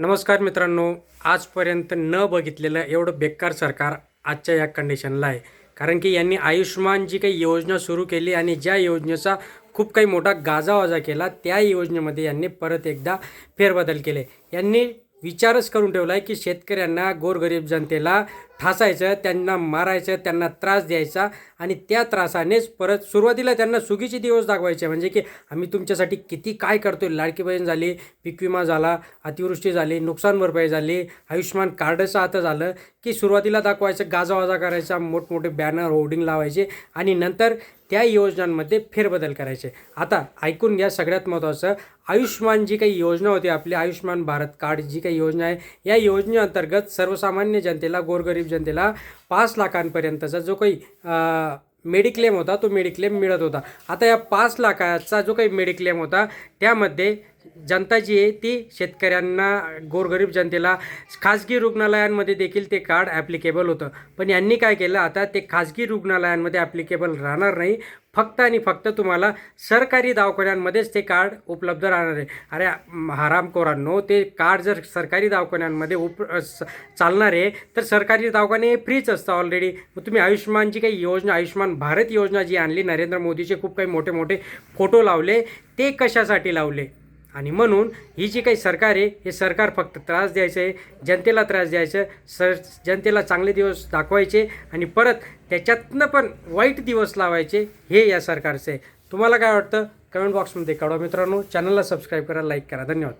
नमस्कार मित्रांनो आजपर्यंत न बघितलेलं एवढं बेकार सरकार आजच्या या कंडिशनला आहे. कारण की यांनी आयुष्यमान जी काही योजना सुरू केली आणि ज्या योजनेचा खूप काही मोठा गाजावाजा केला त्या योजनेमध्ये यांनी परत एकदा फेरबदल केले. यांनी विचारच करून ठेवला आहे की शेतकऱ्यांना गोरगरीब जनतेला ठासायचं त्यांना मारायचं त्यांना त्रास द्यायचा आणि त्या त्रासानेच परत सुरुवातीला त्यांना सुगीचे दिवस दाखवायचे. म्हणजे की आम्ही तुमच्यासाठी किती काय करतो आहे लाडकी बहीण झाली पीक विमा झाला अतिवृष्टी झाली नुकसान भरपाई झाली आयुष्यमान कार्डचं आता झालं की सुरुवातीला दाखवायचं गाजावाजा करायचा मोठमोठे बॅनर होर्डिंग लावायचे आणि नंतर त्या योजनांमध्ये फेरबदल करायचे. आता ऐकून घ्या सगळ्यात महत्त्वाचं आयुष्यमान जी काही योजना होती आपली आयुष्यमान भारत कार्ड जी काही योजना आहे या योजनेअंतर्गत सर्वसामान्य जनतेला गोरगरीब जनतेला पाच लाखांपर्यंतचा जो काही मेडिक्लेम होता तो मेडिक्लेम मिळत होता. आता या पाच लाखाचा जो काही मेडिक्लेम होता त्यामध्ये जनता जी आहे ती शेतकऱ्यांना गोरगरीब जनतेला खाजगी रुग्णालयांमध्ये देखील ते कार्ड ॲप्लिकेबल होतं. पण यांनी काय केलं आता ते खाजगी रुग्णालयांमध्ये ॲप्लिकेबल राहणार नाही. फक्त आणि फक्त तुम्हाला सरकारी दवाखान्यांमध्येच ते कार्ड उपलब्ध राहणार आहे. अरे हरामखोरांनो ते कार्ड जर सरकारी दवाखान्यांमध्ये उप चालणार आहे तर सरकारी दवाखाने फ्रीच असतं ऑलरेडी मग तुम्ही आयुष्यमानची काही योजना आयुष्यमान भारत योजना जी आणली नरेंद्र मोदीचे खूप काही मोठे मोठे फोटो लावले ते कशासाठी लावले? आणि म्हणून ही जी काही सरकार आहे हे सरकार फक्त त्रास द्यायचं आहे जनतेला त्रास द्यायचं सर जनतेला चांगले दिवस दाखवायचे आणि परत त्याच्यातनं पण वाईट दिवस लावायचे हे या सरकारचं आहे. तुम्हाला काय वाटतं? कमेंट बॉक्समध्ये कळवा मित्रांनो. चॅनलला सबस्क्राईब करा लाईक करा. धन्यवाद.